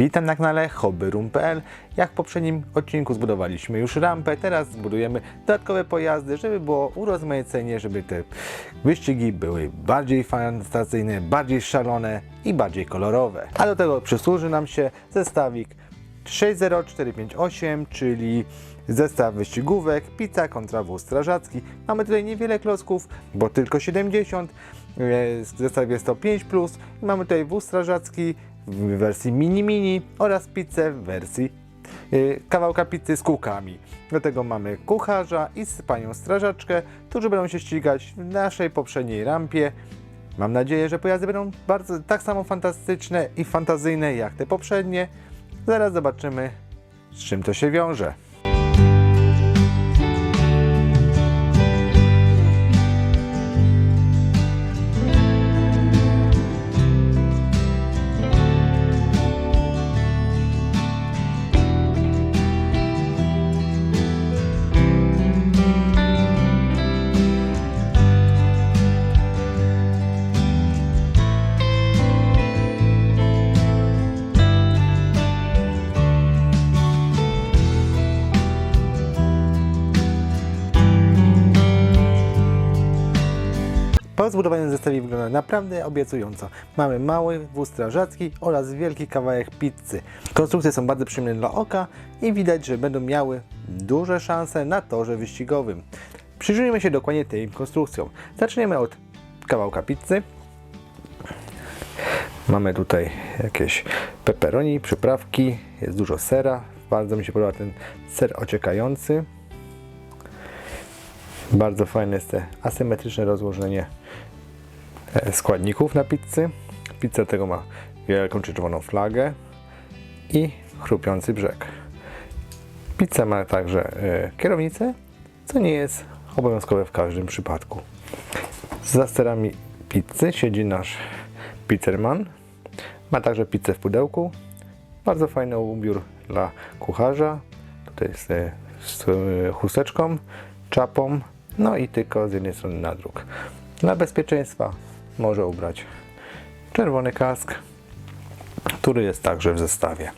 Witam na kanale hobbyroom.pl. Jak w poprzednim odcinku zbudowaliśmy już rampę, teraz zbudujemy dodatkowe pojazdy, żeby było urozmaicenie, żeby te wyścigi były bardziej fantazyjne, bardziej szalone i bardziej kolorowe. A do tego przysłuży nam się zestawik 60458, czyli zestaw wyścigówek, pizza kontra wóz strażacki. Mamy tutaj niewiele klocków, bo tylko 70. e, Zestaw jest to 5 plus. Mamy tutaj wóz strażacki w wersji mini mini oraz pizzę w wersji y, kawałka pizzy z kółkami. Do tego mamy kucharza i panią strażaczkę, którzy będą się ścigać w naszej poprzedniej rampie. Mam nadzieję, że pojazdy będą bardzo tak samo fantastyczne i fantazyjne jak te poprzednie. Zaraz zobaczymy, z czym to się wiąże. Po zbudowaniu zestawie wygląda naprawdę obiecująco. Mamy mały wóz strażacki oraz wielki kawałek pizzy. Konstrukcje są bardzo przyjemne dla oka i widać, że będą miały duże szanse na torze wyścigowym. Przyjrzyjmy się dokładnie tym konstrukcjom. Zaczniemy od kawałka pizzy. Mamy tutaj jakieś pepperoni, przyprawki, jest dużo sera. Bardzo mi się podoba ten ser ociekający. Bardzo fajne jest te asymetryczne rozłożenie e, składników na pizzy. Pizza tego ma wielką czerwoną flagę i chrupiący brzeg. Pizza ma także e, kierownicę, co nie jest obowiązkowe w każdym przypadku. Za sterami pizzy siedzi nasz pizzerman. Ma także pizzę w pudełku. Bardzo fajny ubiór dla kucharza. Tutaj jest e, z chusteczką, czapą, no i tylko z jednej strony nadruk. Dla bezpieczeństwa może ubrać czerwony kask, który jest także w zestawie.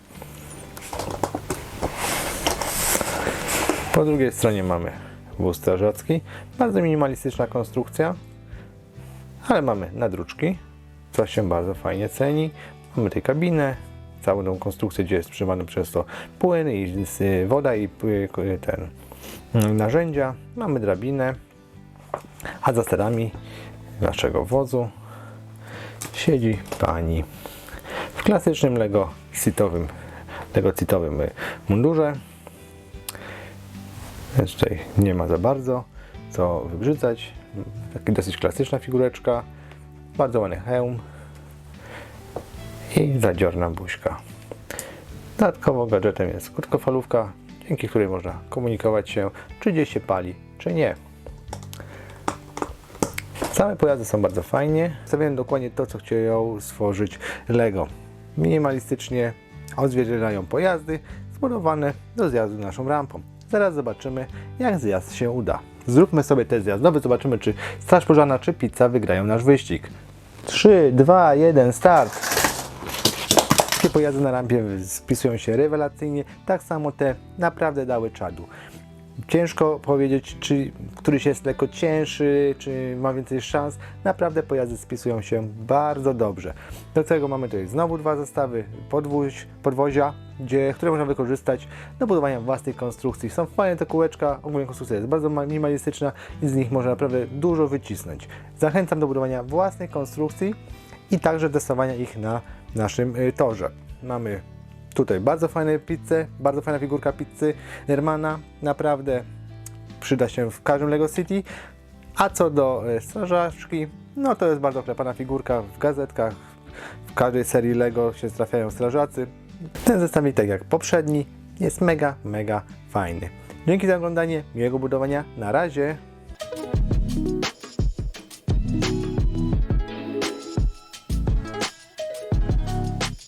Po drugiej stronie mamy wóz strażacki. Bardzo minimalistyczna konstrukcja, ale mamy nadruczki, co się bardzo fajnie ceni. Mamy tutaj kabinę, całą tą konstrukcję, gdzie jest przymany przez to płyn i woda i y, ten narzędzia. Mamy drabinę, a za sterami naszego wozu siedzi pani w klasycznym Lego sitowym, Lego citowym mundurze. Więc tutaj nie ma za bardzo co wybrzydzać. Taka dosyć klasyczna figureczka, bardzo ładny hełm i zadziorna buźka. Dodatkowo gadżetem jest krótkofalówka, dzięki której można komunikować się, czy gdzieś się pali, czy nie. Same pojazdy są bardzo fajnie. Stawiają dokładnie to, co chciał stworzyć Lego. Minimalistycznie odzwierciedlają pojazdy zbudowane do zjazdu naszą rampą. Zaraz zobaczymy, jak zjazd się uda. Zróbmy sobie test zjazdowy, zobaczymy, czy Straż Pożarna czy Pizza wygrają nasz wyścig. 3, 2, 1, start! Wszystkie pojazdy na rampie spisują się rewelacyjnie, tak samo te naprawdę dały czadu. Ciężko powiedzieć, czy któryś jest lekko cięższy, czy ma więcej szans. Naprawdę pojazdy spisują się bardzo dobrze. Do tego mamy tutaj znowu dwa zestawy podwóź, podwozia, gdzie, które można wykorzystać do budowania własnych konstrukcji. Są fajne te kółeczka, ogólnie konstrukcja jest bardzo minimalistyczna i z nich można naprawdę dużo wycisnąć. Zachęcam do budowania własnych konstrukcji i także testowania ich na naszym y, torze. Mamy tutaj bardzo fajne pizze, bardzo fajna figurka pizzy Nermana, naprawdę przyda się w każdym LEGO City. A co do y, strażaczki, no to jest bardzo klepana figurka w gazetkach, w każdej serii LEGO się trafiają strażacy. Ten zestawik, tak jak poprzedni, jest mega, mega fajny. Dzięki za oglądanie, miłego budowania, na razie!